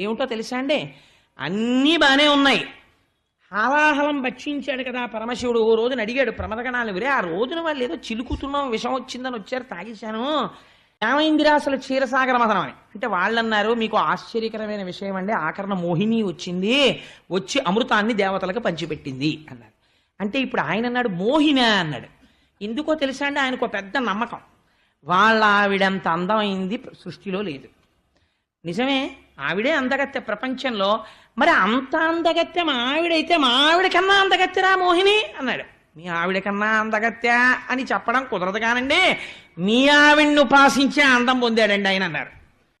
ఏమిటో తెలుసా అండి? అన్నీ బాగానే ఉన్నాయి. హాలాహలం భక్షించాడు కదా పరమశివుడు. ఓ రోజున అడిగాడు ప్రమదగణాలు విరే ఆ రోజున వాళ్ళు ఏదో చిలుకుతున్నాం విషం వచ్చిందని వచ్చారు తాగేశాను. ఏమైందిరా అసలు క్షీరసాగర మథనం అని. అంటే వాళ్ళు అన్నారు మీకు ఆశ్చర్యకరమైన విషయం అండి ఆకరణ మోహిని వచ్చింది వచ్చి అమృతాన్ని దేవతలకు పంచిపెట్టింది. అన్నారు. అంటే ఇప్పుడు ఆయన అన్నాడు మోహిన అన్నాడు. ఎందుకో తెలుసా అండి ఆయనకు ఒక పెద్ద నమ్మకం. వాళ్ళ ఆవిడంత అందమైంది సృష్టిలో లేదు. నిజమే? ఆవిడే అందగత్తె ప్రపంచంలో. మరి అంత అందగత్తె మా ఆవిడైతే మా ఆవిడ కన్నా అందగత్తెరా మోహిని? అన్నాడు. మీ ఆవిడ కన్నా అందగత్తె అని చెప్పడం కుదరదు కానండి. మీ ఆవిడ్ని ఉపాసించే అందం పొందాడండి ఆయన అన్నారు.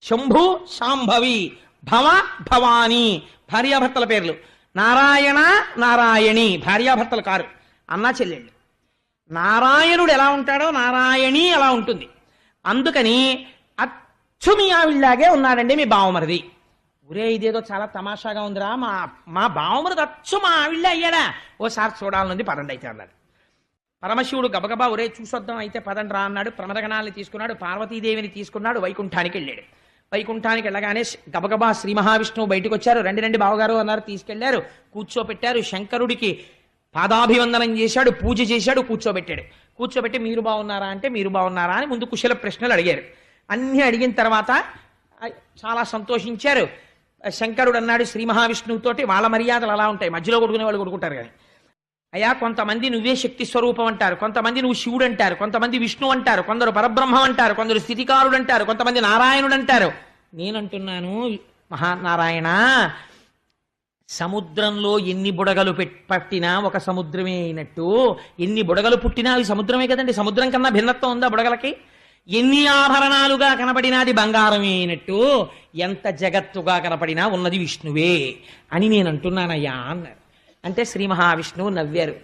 శంభు శాంభవి భవ భవాని భార్యాభర్తల పేర్లు. నారాయణ నారాయణి భార్యాభర్తలు కారు. అన్నా చెల్లెళ్ళు. నారాయణుడు ఎలా ఉంటాడో నారాయణి అలా ఉంటుంది. అందుకని అచ్చు మీ ఆవిళ్ళలాగే ఉన్నాడండి మీ బావమరిది. ఒరే ఇదేదో చాలా తమాషాగా ఉందిరా. మా మా బావమరిది అచ్చు మా ఆవిళ్ళే అయ్యాడా? ఓసారి చూడాలనుంది పదండి అయితే అన్నాడు. పరమశివుడు గబగబా ఒరే చూసొద్దాం అయితే పదండి రా అన్నాడు. ప్రమదగణాలని తీసుకున్నాడు. పార్వతీదేవిని తీసుకున్నాడు. వైకుంఠానికి వెళ్ళాడు. వైకుంఠానికి వెళ్ళగానే గబగబా శ్రీ మహావిష్ణువు బయటకు వచ్చారు. రెండు రెండు బావగారు అన్నారు. తీసుకెళ్ళారు. కూర్చోపెట్టారు. శంకరుడికి పాదాభివందనం చేశాడు. పూజ చేశాడు. కూర్చోబెట్టాడు. కూర్చోబెట్టి మీరు బాగున్నారా? అంటే మీరు బాగున్నారా? అని ముందు కుశల ప్రశ్నలు అడిగారు. అన్నీ అడిగిన తర్వాత చాలా సంతోషించారు. శంకరుడు అన్నాడు శ్రీ మహావిష్ణువుతోటి వాళ్ళ మర్యాదలు అలా ఉంటాయి. మధ్యలో కొడుకునే వాళ్ళు కొడుకుంటారు కానీ. అయ్యా కొంతమంది నువ్వే శక్తి స్వరూపం అంటారు. కొంతమంది నువ్వు శివుడు అంటారు. కొంతమంది విష్ణు అంటారు. కొందరు పరబ్రహ్మం అంటారు. కొందరు స్థితికారుడు అంటారు. కొంతమంది నారాయణుడు అంటారు. నేనంటున్నాను మహానారాయణ సముద్రంలో ఎన్ని బుడగలు పట్టినా ఒక సముద్రమే అయినట్టు. ఎన్ని బుడగలు పుట్టినా అవి సముద్రమే కదండి. సముద్రం కన్నా భిన్నత్వం ఉందా బుడగలకి? ఎన్ని ఆభరణాలుగా కనపడినాది బంగారమే అయినట్టు ఎంత జగత్తుగా కనపడినా ఉన్నది విష్ణువే అని నేను అంటున్నానయ్యా అన్నారు. అంటే శ్రీ మహావిష్ణువు నవ్వారు.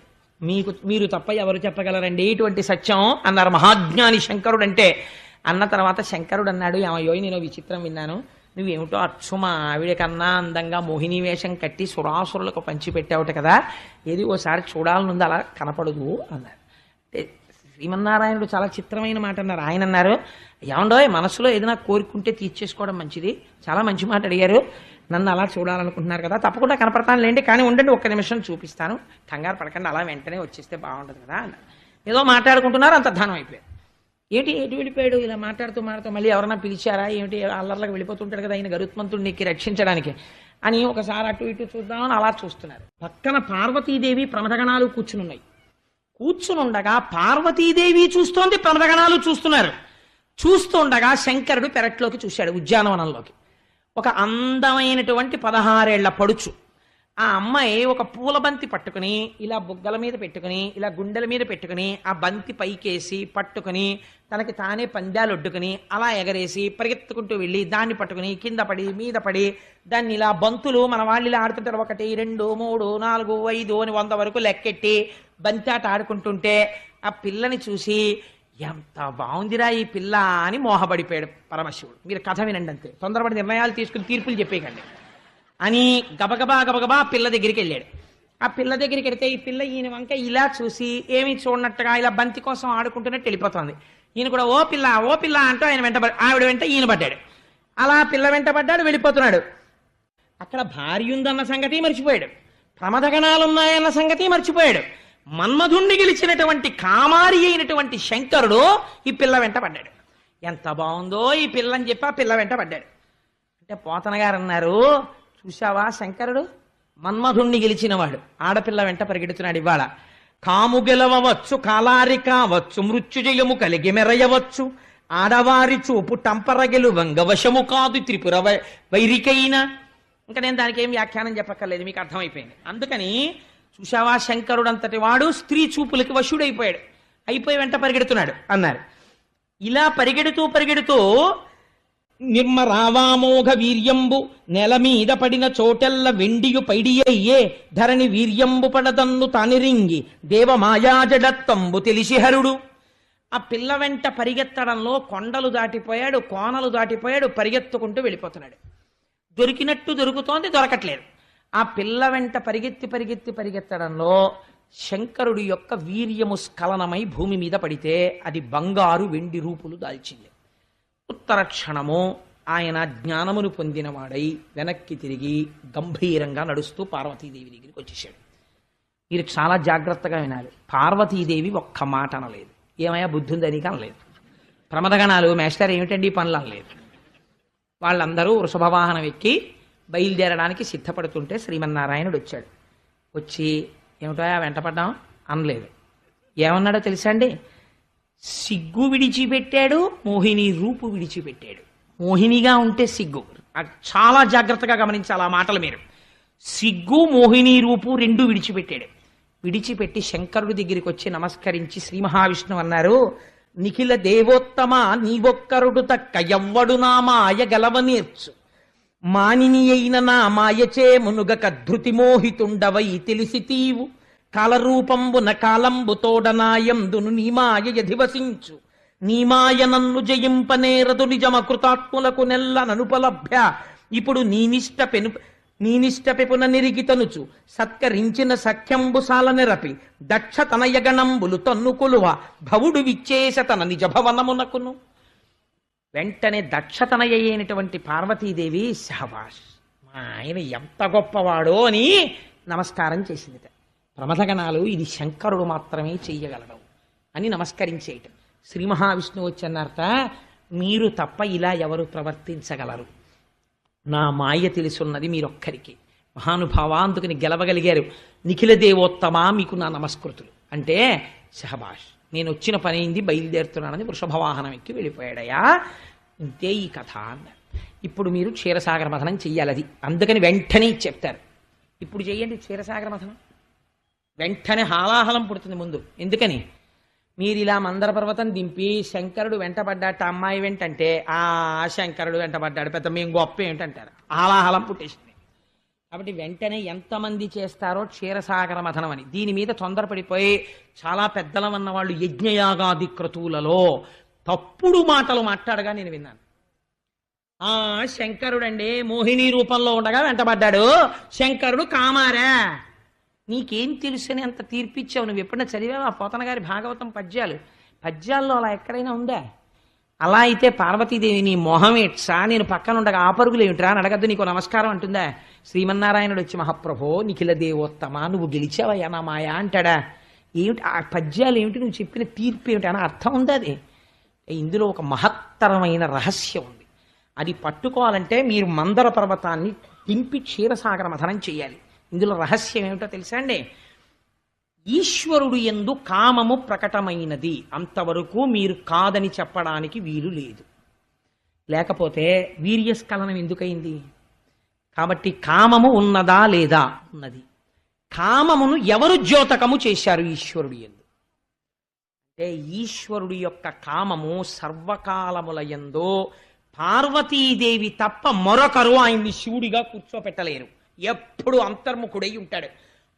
మీకు మీరు తప్ప ఎవరు చెప్పగలరండి? ఇటువంటి సత్యం అన్నారు మహాజ్ఞాని శంకరుడు అంటే. అన్న తర్వాత శంకరుడు అన్నాడు ఏమయ్యో నేను విచిత్రం విన్నాను. నువ్వేమిటో అచ్చు మా ఆవిడ కన్నా అందంగా మోహిని వేషం కట్టి సురాసురులకు పంచిపెట్టావుట కదా. ఏది ఓసారి చూడాలనుంది అలా కనపడదు అన్నారు. శ్రీమన్నారాయణుడు చాలా చిత్రమైన మాట అన్నారు. ఆయన అన్నారు ఏమండో మనసులో ఏదైనా కోరుకుంటే తీర్చేసుకోవడం మంచిది. చాలా మంచి మాట అడిగారు. నన్ను అలా చూడాలనుకుంటున్నారు కదా తప్పకుండా కనపడతాను లేండి కానీ ఉండండి ఒక్క నిమిషం చూపిస్తాను. కంగారు పడకండి అలా వెంటనే వచ్చేస్తే బాగుంటుంది కదా అన్నారు. ఏదో మాట్లాడుకుంటున్నారు అంత ధనం అయిపోయారు ఏంటి ఎటు వెళ్ళిపోయాడు ఇలా మాట్లాడుతూ మాట్లాడుతూ మళ్ళీ ఎవరైనా పిలిచారా? ఏమిటి అల్లర్లకు వెళ్ళిపోతుంటాడు కదా ఆయన గరుత్మంతుడిని నీకు రక్షించడానికి అని ఒకసారి అటు ఇటు చూద్దామని అలా చూస్తున్నారు. పక్కన పార్వతీదేవి కూర్చుని ఉన్నాయి. కూర్చునుండగా పార్వతీదేవి చూస్తోంది ప్రమదగణాలు చూస్తున్నారు. చూస్తుండగా శంకరుడు పెరట్లోకి చూశాడు ఉద్యానవనంలోకి. ఒక అందమైనటువంటి పదహారేళ్ళ పడుచు. ఆ అమ్మాయి ఒక పూల బంతి పట్టుకుని ఇలా బుగ్గల మీద పెట్టుకుని ఇలా గుండెల మీద పెట్టుకుని ఆ బంతి పైకేసి పట్టుకుని తనకి తానే పందాలు ఒడ్డుకుని అలా ఎగరేసి పరిగెత్తుకుంటూ వెళ్ళి దాన్ని పట్టుకుని కింద పడి మీద పడి దాన్ని ఇలా బంతులు మన వాళ్ళు ఇలా ఆడుతుంటారు. ఒకటి రెండు మూడు నాలుగు ఐదు అని వంద వరకు లెక్కెట్టి బంతి ఆడుకుంటుంటే ఆ పిల్లని చూసి ఎంత బాగుందిరా ఈ పిల్ల అని మోహపడిపోయాడు పరమశివుడు. మీరు కథ వినండి అంతే. తొందరపడి నిర్ణయాలు తీసుకుని తీర్పులు చెప్పేయకండి. అని గబగబా గబగబా పిల్ల దగ్గరికి వెళ్ళాడు. ఆ పిల్ల దగ్గరికి వెళితే ఈ పిల్ల ఈయన వంక ఇలా చూసి ఏమి చూడనట్టుగా ఇలా బంతి కోసం ఆడుకుంటున్నట్టు వెళ్ళిపోతుంది. ఈయన కూడా ఓ పిల్ల ఓ పిల్ల అంటూ ఆయన వెంట ఆవిడ వెంట ఈయన పడ్డాడు. అలా పిల్ల వెంట పడ్డాడు వెళ్ళిపోతున్నాడు. అక్కడ భార్య ఉందన్న సంగతి మర్చిపోయాడు. ప్రమదగణాలున్నాయన్న సంగతి మర్చిపోయాడు. మన్మధుణ్ణి గెలిచినటువంటి కామారి అయినటువంటి శంకరుడు ఈ పిల్ల వెంట పడ్డాడు. ఎంత బాగుందో ఈ పిల్లని చెప్పి ఆ పిల్ల వెంట పడ్డాడు. అంటే పోతన గారు అన్నారు చూశావా శంకరుడు? మన్మధుణ్ణి గెలిచినవాడు. ఆడపిల్ల వెంట పరిగెడుతున్నాడు ఇవాళ. కాము గెలవవచ్చు కాలారి కావచ్చు మృత్యుజయము కలిగి మెరయవచ్చు. ఆడవారి చూపు టంపరగెలు వంగవశము కాదు త్రిపుర వై- వైరికైన. ఇంకా నేను దానికి ఏం వ్యాఖ్యానం చెప్పక్కర్లేదు మీకు అర్థమైపోయింది. అందుకని చూశావా శంకరుడు అంతటి వాడు స్త్రీ చూపులకి వశుడైపోయాడు. అయిపోయి వెంట పరిగెడుతున్నాడు అన్నారు. ఇలా పరిగెడుతూ పరిగెడుతూ నిర్మరావామోఘ వీర్యంబు నెల మీద పడిన చోటెల్ల వెండియు పైడియయ్యే ధరణి వీర్యంబు పడదన్ను తనిరింగి దేవ మాయాజడత్తంబు తెలిసి హరుడు. ఆ పిల్ల వెంట పరిగెత్తడంలో కొండలు దాటిపోయాడు కోనలు దాటిపోయాడు పరిగెత్తుకుంటూ వెళ్ళిపోతున్నాడు. దొరికినట్టు దొరుకుతోంది దొరకట్లేదు. ఆ పిల్ల వెంట పరిగెత్తి పరిగెత్తి పరిగెత్తడంలో శంకరుడి యొక్క వీర్యము స్ఖలనమై భూమి మీద పడితే అది బంగారు వెండి రూపులు దాల్చింది. ఉత్తర క్షణము ఆయన జ్ఞానమును పొందినవాడై వెనక్కి తిరిగి గంభీరంగా నడుస్తూ పార్వతీదేవి దగ్గరికి వచ్చేసాడు మీరు చాలా జాగ్రత్తగా వినాలి. పార్వతీదేవి ఒక్క మాట అనలేదు. ఏమయ్యా బుద్ధుందని కనలేదు అనలేదు. ప్రమదగణాలు మేస్టర్ ఏమిటండి పనులు అనలేదు. వాళ్ళందరూ వృషభవాహనం ఎక్కి బయలుదేరడానికి సిద్ధపడుతుంటే శ్రీమన్నారాయణుడు వచ్చాడు. వచ్చి ఏమిటో వెంటపడ్డాం? అనలేదు. ఏమన్నాడో తెలుసా అండి? సిగ్గు విడిచిపెట్టాడు మోహిని రూపు విడిచిపెట్టాడు. మోహినిగా ఉంటే సిగ్గు. చాలా జాగ్రత్తగా గమనించాలి ఆ మాటలు మీరు. సిగ్గు మోహిని రూపు రెండు విడిచిపెట్టాడు. విడిచిపెట్టి శంకరుడి దగ్గరికి వచ్చి నమస్కరించి శ్రీ మహావిష్ణువు అన్నారు నిఖిల దేవోత్తమ నీవొక్కరుడు తక్క ఎవ్వడు నా మాయ గలవనేర్చు మానిని అయిన నా మాయచే మునుగక ధృతి మోహితుండవై తెలిసి తీవు. కాలరూపంబున కాలంబు తోడనాయందును నీ యధివసించు. నీమాయనన్ను నన్ను జయింపనేరదు నిజమ కృతాత్ములకు నెల్ల ననుపలభ్య. ఇప్పుడు నీనిష్ట పెను నీనిష్ట పెపున నిరిగితనుచు. సత్కరించిన సఖ్యంబు సాల నిరపి. దక్ష తనయగణంబులు తన్నుకులువ భవుడు విచ్చేస తన నిజ భవనమునకును. వెంటనే దక్షతనయ అయినటువంటి పార్వతీదేవి శహబాష్ మా ఆయన ఎంత గొప్పవాడో అని నమస్కారం చేసిందిట. ప్రమథగణాలు ఇది శంకరుడు మాత్రమే చెయ్యగలడు అని నమస్కరించేయటం శ్రీ మహావిష్ణువు వచ్చన్నర్త మీరు తప్ప ఇలా ఎవరు ప్రవర్తించగలరు? నా మాయ తెలుసున్నది మీరొక్కరికి. మహానుభావ అందుకని గెలవగలిగారు. నిఖిల దేవోత్తమా మీకు నా నమస్కృతులు. అంటే షహబాష్ నేను వచ్చిన పని అయింది బయలుదేరుతున్నానని వృషభవాహనం ఎక్కి వెళ్ళిపోయాడయా ఇంతే ఈ కథ అన్నారు. ఇప్పుడు మీరు క్షీరసాగర మథనం చెయ్యాలి అది అందుకని వెంటనే చెప్తారు. ఇప్పుడు చెయ్యండి క్షీరసాగర మథనం. వెంటనే హాలాహలం పుడుతుంది ముందు. ఎందుకని? మీరు ఇలా మందర పర్వతం దింపి శంకరుడు వెంటబడ్డాట అమ్మాయి వెంటంటే ఆ శంకరుడు వెంటబడ్డాడు పెద్ద మేము గొప్ప ఏంటంటారు. హాలాహలం పుట్టేసింది. కాబట్టి వెంటనే ఎంతమంది చేస్తారో క్షీరసాగర మథనం అని. దీని మీద తొందరపడిపోయి చాలా పెద్దలం అన్న వాళ్ళు యజ్ఞయాగాది క్రతువులలో తప్పుడు మాటలు మాట్లాడగా నేను విన్నాను. ఆ శంకరుడండి మోహిని రూపంలో ఉండగా వెంటబడ్డాడు శంకరుడు కామారా? నీకేం తెలుసని అంత తీర్పిచ్చావు? నువ్వు ఎప్పుడైనా చదివావా? పోతన గారి భాగవతం పద్యాలు. పద్యాల్లో అలా ఎక్కడైనా ఉందా? అలా అయితే పార్వతీదేవి నీ మొహం ఏట్సా నేను పక్కన ఉండగా ఆ పరుగులు ఏమిట్రా అని అడగద్దు నీకు నమస్కారం అంటుందా? శ్రీమన్నారాయణుడు వచ్చి మహాప్రభో నిఖిల దేవోత్తమా నువ్వు గెలిచావయ్యా నా మాయా అంటాడా? ఏమిటి ఆ పద్యాలు ఏమిటి నువ్వు చెప్పిన తీర్పు ఏమిటి అని అర్థం ఉంది అది? ఇందులో ఒక మహత్తరమైన రహస్యం ఉంది. అది పట్టుకోవాలంటే మీరు మందర పర్వతాన్ని దింపి క్షీరసాగర మథనం చేయాలి. ఇందులో రహస్యం ఏమిటో తెలుసా అండి? ఈశ్వరుడు ఎందు కామము ప్రకటమైనది. అంతవరకు మీరు కాదని చెప్పడానికి వీలు లేదు. లేకపోతే వీర్యస్ఖలనం ఎందుకైంది? కాబట్టి కామము ఉన్నదా లేదా ఉన్నది కామమును ఎవరు ద్యోతకము చేశారు ఈశ్వరుడు ఎందు? అంటే ఈశ్వరుడి యొక్క కామము సర్వకాలముల ఎందో పార్వతీదేవి తప్ప మరొకరు ఆయన్ని శివుడిగా కూర్చోపెట్టలేరు. ఎప్పుడు అంతర్ముఖుడై ఉంటాడు.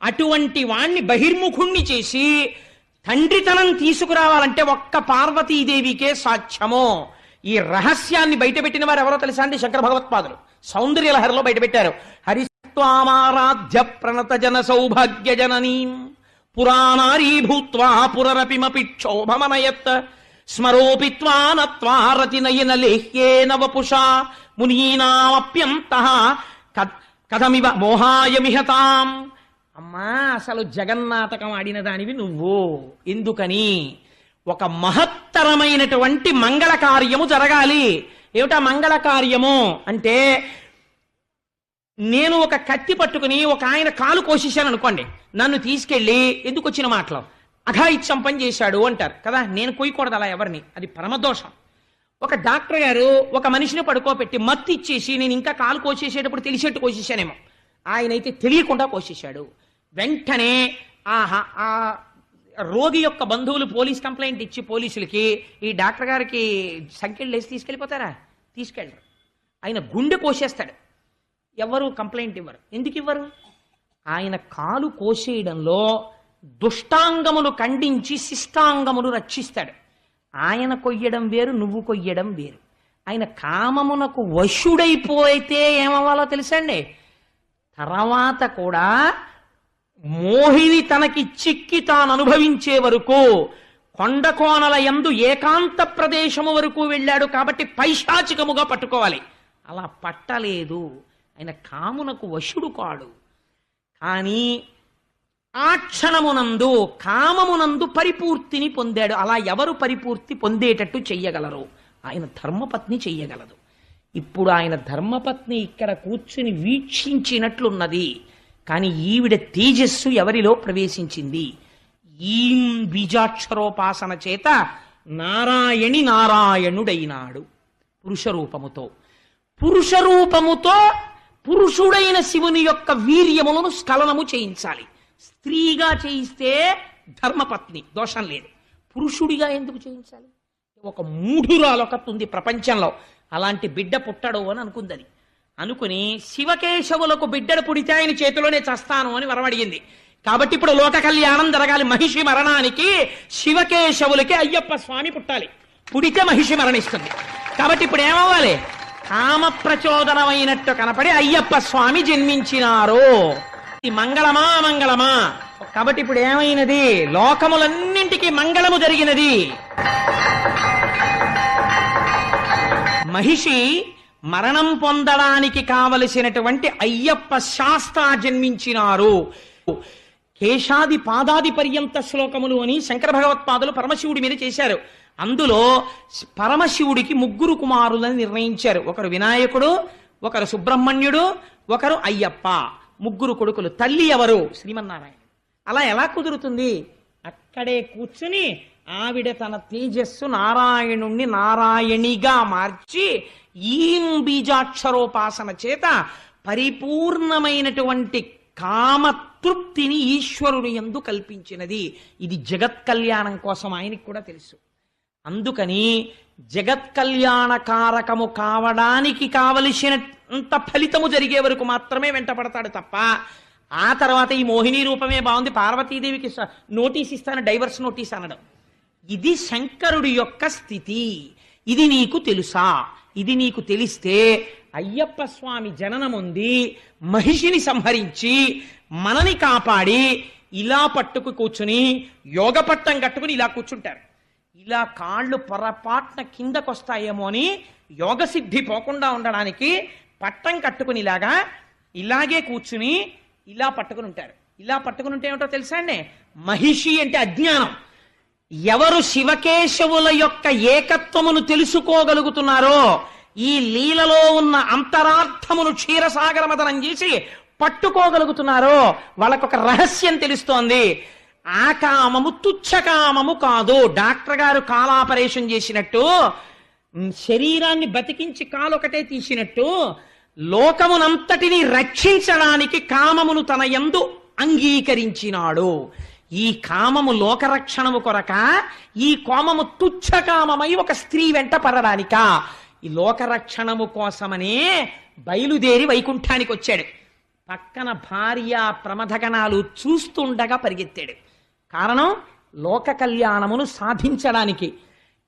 అటువంటి వాణ్ణి బహిర్ముఖుణ్ణి చేసి తండ్రితనం తీసుకురావాలంటే ఒక్క పార్వతీదేవికే సాధ్యమో. ఈ రహస్యాన్ని బయటపెట్టిన వారు ఎవరో తెలుసా అండి? శంకర భగవత్పాదులు. సౌందర్య లహరిలో బయటపెట్టారు. హరిస్వామారాధ్య ప్రణత జన సౌభాగ్య జననీ. పురాణారీ భూత్వా పురరపిమపి క్షోభమనయత్ స్మరోపిత్వానత్వారతి నయన లేహ్యేన వపుషా మునీనామప్యంత కథమివ మోహాయమిహతాం. అమ్మా అసలు జగన్నాటకం ఆడిన దానివి నువ్వు. ఎందుకని? ఒక మహత్తరమైనటువంటి మంగళ కార్యము జరగాలి. ఏమిటా మంగళ కార్యము అంటే నేను ఒక కత్తి పట్టుకుని ఒక ఆయన కాలు కోసేశాను అనుకోండి. నన్ను తీసుకెళ్ళి ఎందుకు వచ్చిన మాటలు? అఘాయిత్యం పని చేశాడు అంటారు కదా నేను కొయ్యకూడదు అలా ఎవరిని? అది పరమదోషం. ఒక డాక్టర్ గారు ఒక మనిషిని పడుకోబెట్టి మత్తు ఇచ్చేసి నేను ఇంకా కాలు కోసేసేటప్పుడు తెలిసేట్టు కోసేసానేమో ఆయన అయితే తెలియకుండా కోసేశాడు. వెంటనే ఆహా ఆ రోగి యొక్క బంధువులు పోలీస్ కంప్లైంట్ ఇచ్చి పోలీసులకి ఈ డాక్టర్ గారికి సంఖ్యలు వేసి తీసుకెళ్ళిపోతారా? తీసుకెళ్ళరు. ఆయన గుండె కోసేస్తాడు. ఎవరు కంప్లైంట్ ఇవ్వరు. ఎందుకు ఇవ్వరు? ఆయన కాలు కోసేయడంలో దుష్టాంగములు ఖండించి శిష్టాంగములు రక్షిస్తాడు. ఆయన కొయ్యడం వేరు నువ్వు కొయ్యడం వేరు. ఆయన కామమునకు వశుడైపోయితే ఏమవ్వాలో తెలుసండి? తర్వాత కూడా మోహిని తనకి చిక్కి తాను అనుభవించే వరకు కొండ కోనల యందు ఏకాంత ప్రదేశము వరకు వెళ్ళాడు కాబట్టి పైశాచికముగా పట్టుకోవాలి. అలా పట్టలేదు. ఆయన కామునకు వశుడు కాడు. కానీ ఆ క్షణమునందు కామమునందు పరిపూర్తిని పొందాడు. అలా ఎవరు పరిపూర్తి పొందేటట్టు చెయ్యగలరు? ఆయన ధర్మపత్ని చెయ్యగలదు. ఇప్పుడు ఆయన ధర్మపత్ని ఇక్కడ కూర్చుని వీక్షించినట్లున్నది. కానీ ఈవిడ తేజస్సు ఎవరిలో ప్రవేశించింది? ఈ బీజాక్షరోపాసన చేత నారాయణి నారాయణుడైనాడు పురుషరూపముతో. పురుషరూపముతో పురుషుడైన శివుని యొక్క వీర్యములను స్ఖలనము చేయించాలి. స్త్రీగా చేయిస్తే ధర్మపత్ని దోషం లేదు. పురుషుడిగా ఎందుకు చేయించాలి? ఒక మూఢురాలొకటి ఉంది ప్రపంచంలో. అలాంటి బిడ్డ పుట్టడు అని అనుకుందని. అనుకుని శివకేశవులకు బిడ్డలు పుడితే ఆయన చేతిలోనే చస్తాను అని వరమడిగింది కాబట్టి ఇప్పుడు లోక కళ్యాణం జరగాలి. మహిషి మరణానికి శివకేశవులకి అయ్యప్ప స్వామి పుట్టాలి. పుడితే మహిషి మరణిస్తుంది. కాబట్టి ఇప్పుడు ఏమవ్వాలి? కామ ప్రచోదనమైనట్టు కనపడి అయ్యప్ప స్వామి జన్మించినారు. మంగళమా మంగళమా? కాబట్టి ఇప్పుడు ఏమైనది? లోకములన్నింటికి మంగళము జరిగినది. మహిషి మరణం పొందడానికి కావలసినటువంటి అయ్యప్ప శాస్త్ర జన్మించినారు. కేశాది పాదాది పర్యంత శ్లోకములు అని శంకర భగవత్పాదులు పరమశివుడి మీద చేశారు. అందులో పరమశివుడికి ముగ్గురు కుమారులని నిర్ణయించారు. ఒకరు వినాయకుడు ఒకరు సుబ్రహ్మణ్యుడు ఒకరు అయ్యప్ప. ముగ్గురు కొడుకులు. తల్లి ఎవరు? శ్రీమన్నారాయణ. అలా ఎలా కుదురుతుంది? అక్కడే కూర్చుని ఆవిడ తన తేజస్సు నారాయణుణ్ణి నారాయణిగా మార్చి ఈం బీజాక్షరోపాసన చేత పరిపూర్ణమైనటువంటి కామతృప్తిని ఈశ్వరుడు ఎందు కల్పించినది. ఇది జగత్ కళ్యాణం కోసం ఆయనకి కూడా తెలుసు. అందుకని జగత్ కళ్యాణ కారకము కావడానికి కావలసినంత ఫలితము జరిగే వరకు మాత్రమే వెంటపడతాడు తప్ప ఆ తర్వాత ఈ మోహిని రూపమే బాగుంది. పార్వతీదేవికి నోటీస్ ఇస్తాను డైవర్స్ నోటీస్ అనడం. ఇది శంకరుడి యొక్క స్థితి. ఇది నీకు తెలుసా? ఇది నీకు తెలిస్తే అయ్యప్ప స్వామి జననముంది మహిషిని సంహరించి మనని కాపాడి ఇలా పట్టుకు కూర్చుని యోగ పట్టం కట్టుకుని ఇలా కూర్చుంటారు. ఇలా కాళ్ళు పొరపాట్న కిందకొస్తాయేమో అని యోగ సిద్ధి పోకుండా ఉండడానికి పట్టం కట్టుకుని ఇలాగా ఇలాగే కూర్చుని ఇలా పట్టుకుని ఉంటారు ఇలా పట్టుకుని ఉంటే ఏమిటో తెలుసా అండి? మహిషి అంటే అజ్ఞానం. ఎవరు శివకేశవుల యొక్క ఏకత్వమును తెలుసుకోగలుగుతున్నారో ఈ లీలలో ఉన్న అంతరార్థమును క్షీరసాగరమతనం చేసి పట్టుకోగలుగుతున్నారో వాళ్ళకొక రహస్యం తెలుస్తోంది. ఆ కామము తుచ్చకామము కాదు. డాక్టర్ గారు కాలాపరేషన్ చేసినట్టు శరీరాన్ని బతికించి కాలొకటే తీసినట్టు లోకమునంతటిని రక్షించడానికి కామమును తన యందు అంగీకరించినాడు. ఈ కామము లోకరక్షణము కొరక ఈ కోమము తుచ్చకామమై ఒక స్త్రీ వెంట పడడానిక. ఈ లోకరక్షణము కోసమనే బయలుదేరి వైకుంఠానికి వచ్చాడు పక్కన భార్య ప్రమథగణాలు చూస్తుండగా పరిగెత్తాడు. కారణం లోక కళ్యాణమును సాధించడానికి.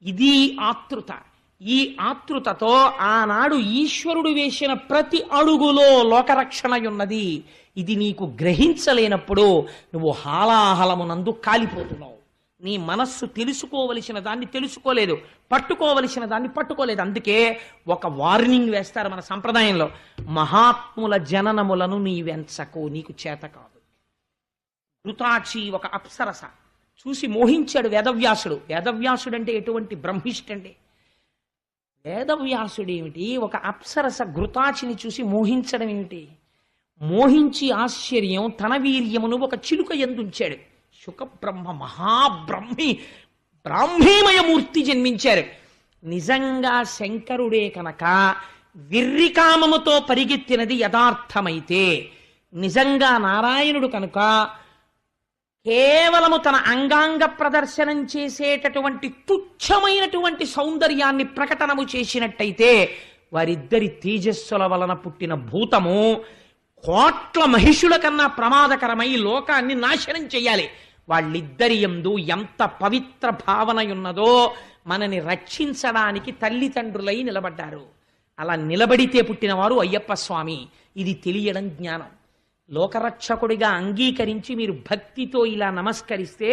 ఇది ఆతృత. ఈ ఆతృతతో ఆనాడు ఈశ్వరుడు వేసిన ప్రతి అడుగులో లోకరక్షణ ఉన్నది ఇది నీకు గ్రహించలేనప్పుడు నువ్వు హాలాహలమునందు కాలిపోతున్నావు. నీ మనస్సు తెలుసుకోవలసిన దాన్ని తెలుసుకోలేదు. పట్టుకోవలసిన దాన్ని పట్టుకోలేదు. అందుకే ఒక వార్నింగ్ వేస్తారు మన సంప్రదాయంలో. మహాత్ముల జననములను నీ వెంచకు నీకు చేత కాదు. ఘృతాచి ఒక అప్సరస. చూసి మోహించాడు వేదవ్యాసుడు. వేదవ్యాసుడు అంటే ఎటువంటి బ్రహ్మిష్టండి వేదవ్యాసుడు ఏమిటి ఒక అప్సరస ఘృతాచిని చూసి మోహించడం ఏమిటి మోహించి ఆశ్చర్యం తన వీర్యమును ఒక చిలుక ఎందుంచాడు. శుకబ్రహ్మ మహాబ్రహ్మి బ్రాహ్మీమయమూర్తి జన్మించారు. నిజంగా శంకరుడే కనుక విర్రికామముతో పరిగెత్తినది యథార్థమైతే నిజంగా నారాయణుడు కనుక కేవలము తన అంగాంగ ప్రదర్శనం చేసేటటువంటి తుచ్చమైనటువంటి సౌందర్యాన్ని ప్రకటనము చేసినట్టయితే వారిద్దరి తేజస్సుల వలన పుట్టిన భూతము కోట్ల మహిషుల కన్నా ప్రమాదకరమై లోకాన్ని నాశనం చేయాలి. వాళ్ళిద్దరి ఎందు ఎంత పవిత్ర భావన ఉన్నదో మనని రక్షించడానికి తల్లిదండ్రులై నిలబడ్డారు. అలా నిలబడితే పుట్టినవారు అయ్యప్ప స్వామి. ఇది తెలియడం జ్ఞానం. లోకరక్షకుడిగా అంగీకరించి మీరు భక్తితో ఇలా నమస్కరిస్తే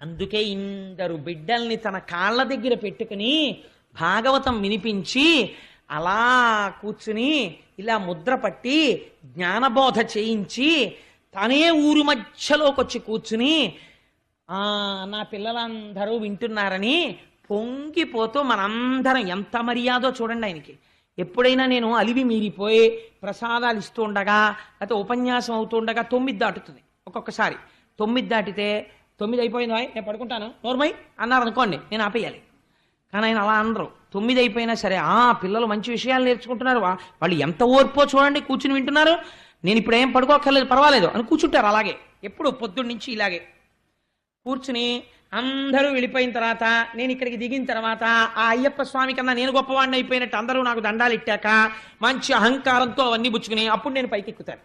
అందుకే ఇందరు బిడ్డల్ని తన కాళ్ళ దగ్గర పెట్టుకుని భాగవతం వినిపించి అలా కూర్చుని ఇలా ముద్ర పట్టి జ్ఞానబోధ చేయించి తనే ఊరు మధ్యలోకి వచ్చి కూర్చుని నా పిల్లలందరూ వింటున్నారని పొంగిపోతూ మనందరం ఎంత మర్యాదో చూడండి ఆయనకి. ఎప్పుడైనా నేను అలివి మీరిపోయి ప్రసాదాలు ఇస్తూ ఉండగా లేకపోతే ఉపన్యాసం అవుతూ ఉండగా తొమ్మిది దాటుతుంది ఒక్కొక్కసారి. తొమ్మిది దాటితే తొమ్మిది అయిపోయిందా? నేను పడుకుంటాను. నోర్మై? అన్నారు అనుకోండి నేను ఆపేయాలి. కానీ ఆయన అలా అనరు. తొమ్మిది అయిపోయినా సరే ఆ పిల్లలు మంచి విషయాలు నేర్చుకుంటున్నారు. వాళ్ళు ఎంత ఓర్పో చూడండి కూర్చుని వింటున్నారు. నేను ఇప్పుడు ఏం పడుకోక్కర్లేదు పర్వాలేదు అని కూర్చుంటారు అలాగే. ఎప్పుడు పొద్దున్న నుంచి ఇలాగే. కూర్చుని అందరూ వెళ్ళిపోయిన తర్వాత నేను ఇక్కడికి దిగిన తర్వాత ఆ అయ్యప్ప స్వామి కన్నా నేను గొప్పవాడిని అయిపోయినట్టు అందరూ నాకు దండాలు ఇట్టాక మంచి అహంకారంతో అవన్నీ బుచ్చుకుని అప్పుడు నేను పైకి ఎక్కుతాను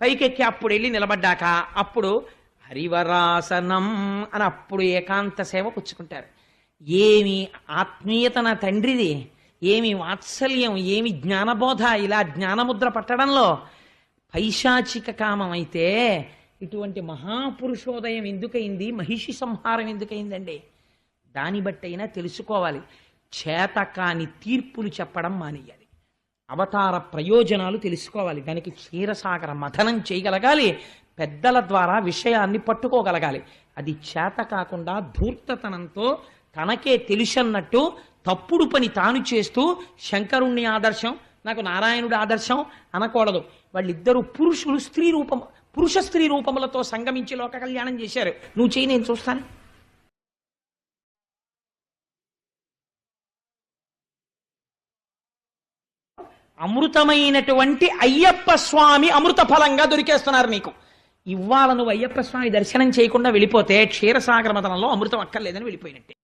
పైకెక్కి అప్పుడు వెళ్ళి నిలబడ్డాక అప్పుడు హరివరాసనం అని అప్పుడు ఏకాంత సేవ పుచ్చుకుంటారు. ఏమి ఆత్మీయత నా తండ్రిది ఏమి వాత్సల్యం ఏమి జ్ఞానబోధ ఇలా జ్ఞానముద్ర పట్టడంలో పైశాచిక కామం అయితే ఇటువంటి మహాపురుషోదయం ఎందుకైంది? మహిషి సంహారం ఎందుకైందండి? దాన్ని బట్టైనా తెలుసుకోవాలి. చేతకాని తీర్పులు చెప్పడం మానేయాలి. అవతార ప్రయోజనాలు తెలుసుకోవాలి. దానికి క్షీరసాగర మథనం చేయగలగాలి. పెద్దల ద్వారా విషయాన్ని పట్టుకోగలగాలి. అది చేత కాకుండా ధూర్తతనంతో తనకే తెలుసన్నట్టు తప్పుడు పని తాను చేస్తూ శంకరుణ్ణి ఆదర్శం నాకు నారాయణుడి ఆదర్శం అనకూడదు. వాళ్ళిద్దరూ పురుషులు స్త్రీ రూపం. పురుష స్త్రీ రూపములతో సంగమించి లోక కళ్యాణం చేశారు. నువ్వు చేయి నేను చూస్తాను. అమృతమైనటువంటి అయ్యప్ప స్వామి అమృత ఫలంగా దొరికేస్తున్నారు నీకు. ఇవాళ నువ్వు అయ్యప్ప స్వామి దర్శనం చేయకుండా వెళ్ళిపోతే క్షీరసాగర మతనంలో అమృతం అక్కర్లేదని వెళ్ళిపోయినట్టే.